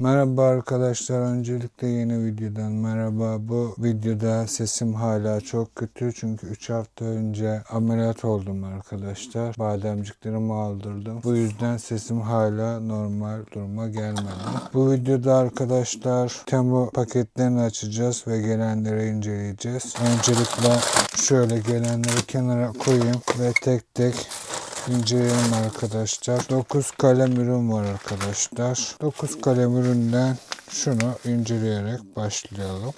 Merhaba arkadaşlar. Öncelikle yeni videodan merhaba. Bu videoda sesim hala çok kötü çünkü 3 hafta önce ameliyat oldum arkadaşlar. Bademciklerimi aldırdım. Bu yüzden sesim hala normal duruma gelmedi. Bu videoda arkadaşlar Temu paketlerini açacağız ve gelenleri inceleyeceğiz. Öncelikle şöyle gelenleri kenara koyayım ve tek tek inceleyelim arkadaşlar. 9 kalem ürün var arkadaşlar. 9 kalem üründen şunu inceleyerek başlayalım.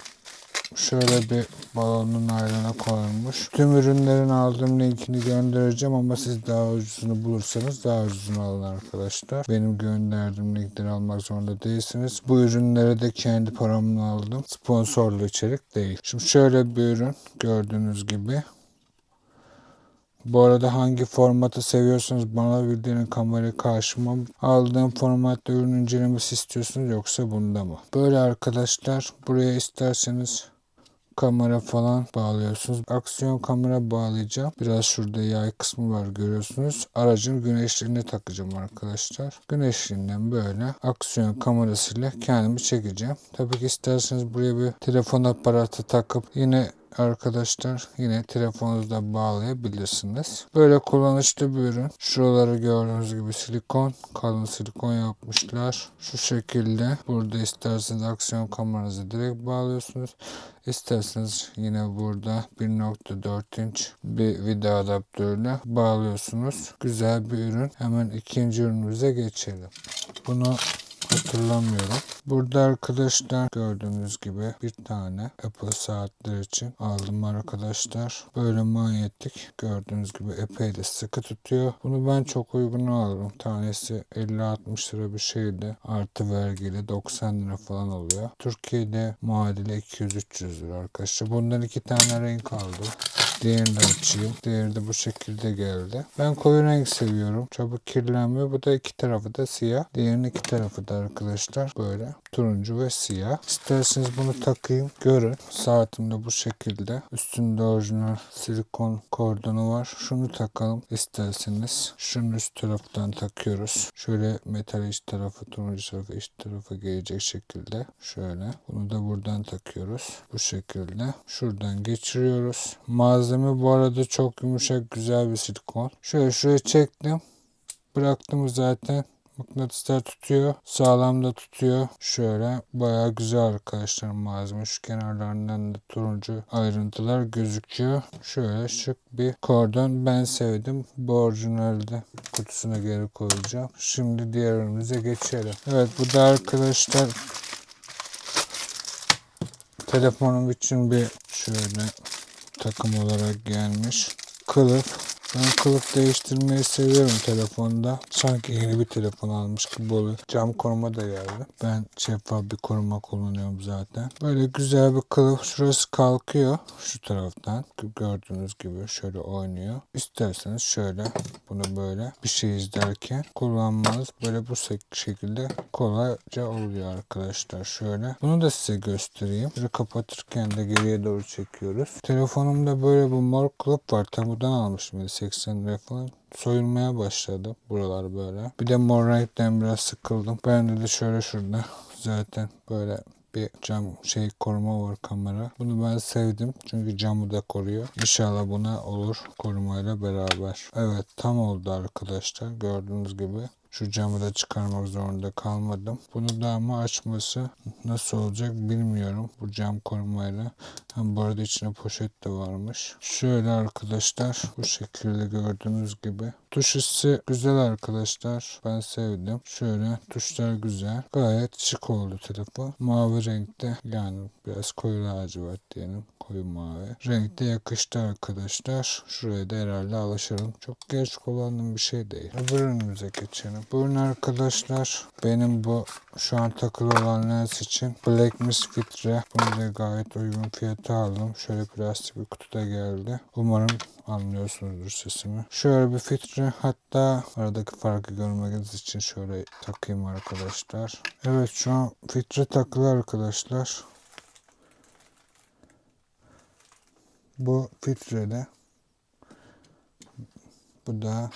Şöyle bir balonun ayrına konulmuş. Tüm ürünlerin aldığım linkini göndereceğim ama siz daha ucuzunu bulursanız daha ucuzunu alın arkadaşlar. Benim gönderdiğim linkleri almak zorunda değilsiniz. Bu ürünleri de kendi paramla aldım. Sponsorlu içerik değil. Şimdi şöyle bir ürün gördüğünüz gibi. Bu arada hangi formatı seviyorsanız bana bildiğin kamerayı karşıma aldığım formatta ürün incelemesi istiyorsunuz yoksa bunda mı? Böyle arkadaşlar buraya isterseniz kamera falan bağlıyorsunuz. Aksiyon kamera bağlayacağım. Biraz şurada yay kısmı var görüyorsunuz. Aracın güneşliğini takacağım arkadaşlar. Güneşliğinden böyle aksiyon kamerasıyla kendimi çekeceğim. Tabii ki isterseniz buraya bir telefon aparatı takıp yine arkadaşlar yine telefonunuzda bağlayabilirsiniz. Böyle kullanışlı bir ürün. Şuraları gördüğünüz gibi silikon, kalın silikon yapmışlar. Şu şekilde burada isterseniz aksiyon kameranızı direkt bağlıyorsunuz. İsterseniz yine burada 1.4 inç bir vida adaptörüyle bağlıyorsunuz. Güzel bir ürün. Hemen ikinci ürünümüze geçelim. Bunu hatırlamıyorum. Burada arkadaşlar gördüğünüz gibi bir tane Apple saatler için aldım arkadaşlar. Böyle manyetik gördüğünüz gibi epey de sıkı tutuyor. Bunu ben çok uygun aldım. Tanesi 50-60 lira bir şeydi. Artı vergiyle 90 lira falan oluyor. Türkiye'de muadili 200-300 lira arkadaşlar. Bundan iki tane renk aldım. Diğerini de açayım. Diğeri de bu şekilde geldi. Ben koyu renk seviyorum. Çabuk kirlenmiyor. Bu da iki tarafı da siyah. Diğerinin iki tarafı da arkadaşlar böyle turuncu ve siyah. İsterseniz bunu takayım. Görün. Saatim de bu şekilde. Üstünde orijinal silikon kordonu var. Şunu takalım isterseniz. Şunun üst taraftan takıyoruz. Şöyle metal iç tarafı, turuncu tarafı, iç tarafı gelecek şekilde. Şöyle. Bunu da buradan takıyoruz. Bu şekilde. Şuradan geçiriyoruz. Malzeme bu arada çok yumuşak güzel bir silikon. Şöyle şuraya çektim. Bıraktım zaten. Mıknatıslar tutuyor. Sağlam da tutuyor. Şöyle bayağı güzel arkadaşlar malzeme. Şu kenarlarından da turuncu ayrıntılar gözüküyor. Şöyle şık bir kordon. Ben sevdim. Bu orijinalde kutusuna geri koyacağım. Şimdi diğer ürünümüze geçelim. Evet bu da arkadaşlar telefonum için bir şöyle takım olarak gelmiş. Kılıf. Ben kılıf değiştirmeyi seviyorum telefonda. Sanki yeni bir telefon almış gibi oluyor. Cam koruma da geldi. Ben şeffaf bir koruma kullanıyorum zaten. Böyle güzel bir kılıf. Şurası kalkıyor. Şu taraftan. Gördüğünüz gibi şöyle oynuyor. İsterseniz şöyle bunu böyle bir şey izlerken kullanmanız böyle bu şekilde kolayca oluyor arkadaşlar. Şöyle. Bunu da size göstereyim. Şöyle kapatırken de geriye doğru çekiyoruz. Telefonumda böyle bu mor kılıf var. Temu'dan almıştım. 80 lira falan soyulmaya başladı buralar böyle. Bir de mor renkten biraz sıkıldım. Ben de şöyle şurada zaten böyle bir cam şey koruma var kamera. Bunu ben sevdim çünkü camı da koruyor. İnşallah buna olur korumayla beraber. Evet tam oldu arkadaşlar gördüğünüz gibi. Şu camı da çıkarmak zorunda kalmadım. Bunu da ama açması nasıl olacak bilmiyorum. Bu cam korumayla. Hem bu arada içine poşet de varmış. Şöyle arkadaşlar bu şekilde gördüğünüz gibi. Tuş hissi güzel arkadaşlar. Ben sevdim. Şöyle tuşlar güzel. Gayet şık oldu telefon. Mavi renkte yani biraz koyu lacivert diyelim koyu mavi. Renkte yakıştı arkadaşlar. Şuraya da herhalde alışırım. Çok geç kullandığım bir şey değil. Öbür ürünümüze geçelim. Bu arkadaşlar benim bu şu an takılı olan lens için Black Misfit Re. Bunu da gayet uygun fiyata aldım. Şöyle plastik bir kutuda geldi. Umarım anlıyorsunuzdur sesimi. Şöyle bir filtre hatta aradaki farkı görmeniz için şöyle takayım arkadaşlar. Evet şu an filtre takılı arkadaşlar. Bu filtrede bu da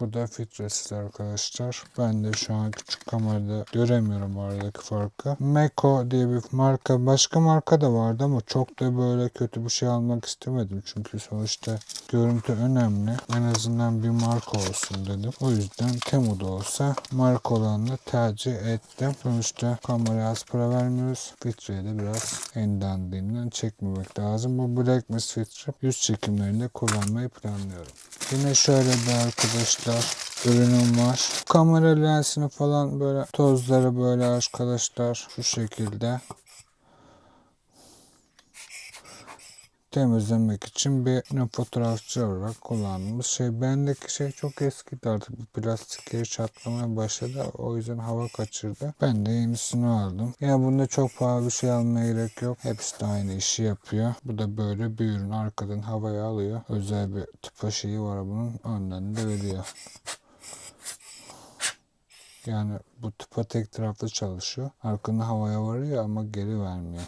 Bu da filtresiz arkadaşlar. Ben de şu an küçük kamerada göremiyorum aradaki farkı. Meko diye bir marka. Başka marka da vardı ama çok da böyle kötü bir şey almak istemedim. Çünkü sonuçta görüntü önemli. En azından bir marka olsun dedim. O yüzden Temu'da olsa marka olanını tercih ettim. Sonuçta kameraya az para vermiyoruz. Filtreyi de biraz en dandiğinden çekmemek lazım. Bu Black Mist filtre yüz çekimlerinde kullanmayı planlıyorum. Yine şöyle bir arkadaşlar ürünüm var. Kamera lensini falan böyle tozları böyle arkadaşlar şu şekilde temizlemek için bir fotoğrafçı olarak kullandığımız şey. Bendeki şey çok eskidi artık bu plastik yeri çatlamaya başladı. O yüzden hava kaçırdı. Ben de yenisini aldım. Ya bunda çok pahalı bir şey almaya gerek yok. Hepsi de aynı işi yapıyor. Bu da böyle bir ürün. Arkadan havaya alıyor. Özel bir tıpa şeyi var bunun. Önden de veriyor. Yani bu tıpa tek taraflı çalışıyor. Arkadan havaya varıyor ama geri vermiyor.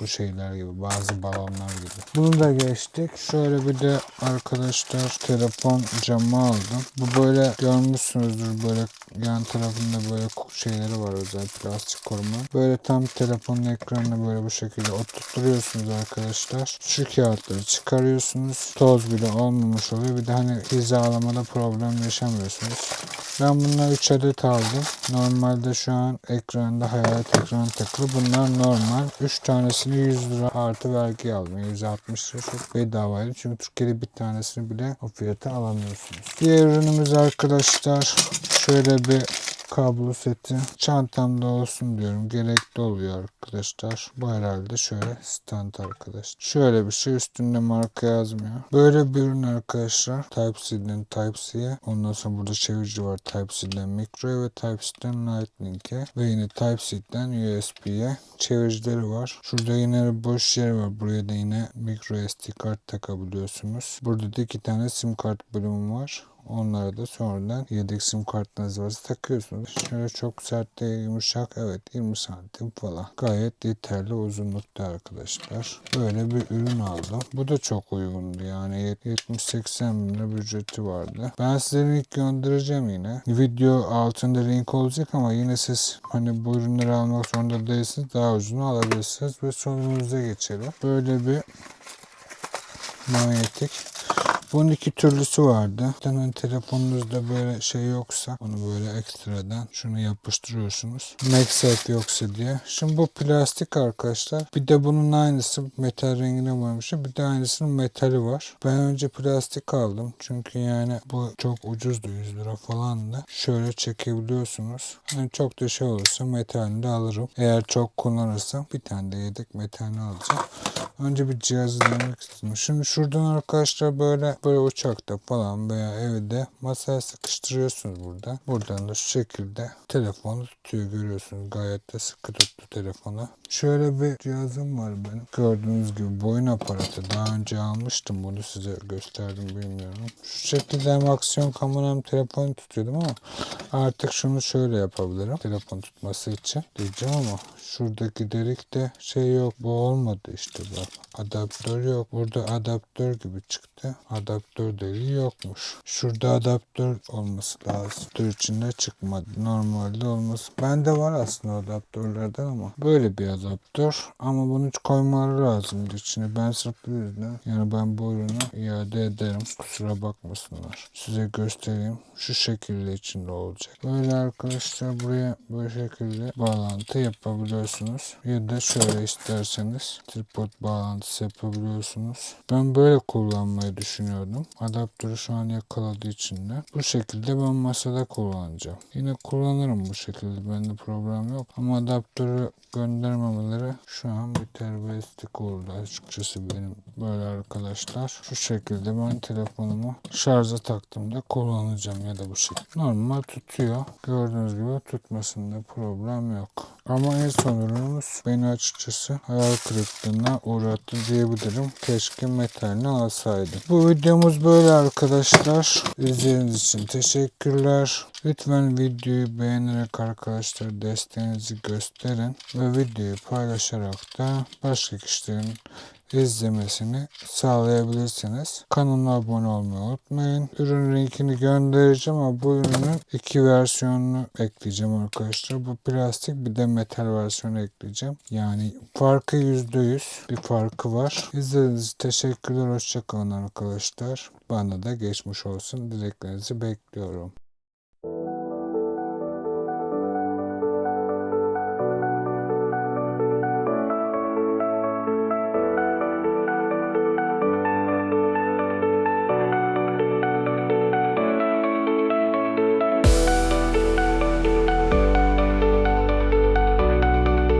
Bu şeyler gibi bazı balonlar gibi. Bunu da geçtik. Şöyle bir de arkadaşlar telefon camı aldım. Bu böyle görmüşsünüzdür böyle yan tarafında böyle şeyleri var özel plastik koruma. Böyle tam telefonun ekranına böyle bu şekilde oturtturuyorsunuz arkadaşlar. Şu kağıtları çıkarıyorsunuz. Toz bile olmamış oluyor. Bir de hani hizalamada problem yaşamıyorsunuz. Ben bunlar 3 adet aldım. Normalde şu an ekranda hayalet ekran takılı. Bunlar normal. 3 tanesini 100 lira artı vergi aldım. 160 lira çok bedavaydı. Çünkü Türkiye'de bir tanesini bile o fiyata alamıyorsunuz. Diğer ürünümüz arkadaşlar şöyle bir kablo seti çantamda olsun diyorum. Gerekli oluyor arkadaşlar. Bu herhalde şöyle stand arkadaşlar. Şöyle bir şey üstünde marka yazmıyor. Böyle bir ürün arkadaşlar. Type-C'den Type-C'ye. Ondan sonra burada çevirici var Type-C'den Micro'ya ve Type-C'den Lightning'e. Ve yine Type-C'den USB'ye çeviricileri var. Şurada yine boş yer var. Buraya da yine micro SD kart takabiliyorsunuz. Burada da iki tane sim kart bölümü var. Onlara da sonradan yedek sim kartınız varsa takıyorsunuz. Şöyle çok sert değil yumuşak evet 20 santim falan. Gayet yeterli uzunlukta arkadaşlar. Böyle bir ürün aldım. Bu da çok uygundu yani 70-80 bin lira ücreti vardı. Ben size link göndereceğim yine. Video altında link olacak ama yine siz hani bu ürünleri almak zorunda değilsiniz. Daha ucunu alabilirsiniz ve sonumuza geçelim. Böyle bir manyetik bunun iki türlüsü vardı. Hani telefonunuzda böyle şey yoksa onu böyle ekstradan şunu yapıştırıyorsunuz. MagSafe yoksa diye. Şimdi bu plastik arkadaşlar. Bir de bunun aynısı metal rengine boyamışım. Bir de aynısının metali var. Ben önce plastik aldım. Çünkü yani bu çok ucuzdu 100 lira falan da. Şöyle çekebiliyorsunuz. Hani çok da şey olursa metalini de alırım. Eğer çok kullanırsam bir tane de yedek metalini alacağım. Önce bir cihazı denemek istedim. Şimdi şuradan arkadaşlar böyle böyle uçakta falan veya evde masaya sıkıştırıyorsunuz burada. Buradan da şu şekilde telefonu tutuyor görüyorsunuz. Gayet de sıkı tuttu telefonu. Şöyle bir cihazım var benim. Gördüğünüz gibi boyun aparatı. Daha önce almıştım bunu size gösterdim bilmiyorum. Şu şekilde hem aksiyon kamera hem telefonu tutuyordum ama artık şunu şöyle yapabilirim. Telefon tutması için diyeceğim ama şuradaki delikte şey yok. Bu olmadı işte bak. Adaptör yok. Burada adaptör gibi çıktı. Adaptör deliği yokmuş. Şurada adaptör olması lazım. Adaptör içinde çıkmadı. Normalde olması. Bende var aslında adaptörlerden ama böyle bir adaptör. Ama bunu koymaları lazımdı içine. Ben sırf bu yüzden yani ben bu ürünü iade ederim. Kusura bakmasınlar. Size göstereyim. Şu şekilde içinde olacak. Böyle arkadaşlar buraya böyle şekilde bağlantı yapabiliyorsunuz. Ya da şöyle isterseniz tripod bağlantısı yapabiliyorsunuz. Ben böyle kullanmayı düşünüyordum. Adaptörü şu an yakaladığı için de. Bu şekilde ben masada kullanacağım. Yine kullanırım bu şekilde. Bende problem yok. Ama adaptörü göndermemeleri şu an bir terbiyesizlik oldu açıkçası benim böyle arkadaşlar. Şu şekilde ben telefonumu şarja taktığımda kullanacağım ya da bu şekilde. Normal tutuyor. Gördüğünüz gibi tutmasında problem yok. Ama en son ürünümüz beni açıkçası hayal kırıklığına uğrattı diyebilirim. Keşke metalini alsaydım. Bu videomuz böyle arkadaşlar. İzlediğiniz için teşekkürler. Lütfen videoyu beğenerek arkadaşlar desteğinizi gösterin ve videoyu paylaşarak da başka kişilerin izlemesini sağlayabilirsiniz. Kanala abone olmayı unutmayın. Ürün linkini göndereceğim ama bu ürünün iki versiyonunu ekleyeceğim arkadaşlar. Bu plastik bir de metal versiyonu ekleyeceğim. Yani farkı %100 bir farkı var. İzlediğiniz için teşekkürler. Hoşçakalın arkadaşlar. Bana da geçmiş olsun. Dileklerinizi bekliyorum.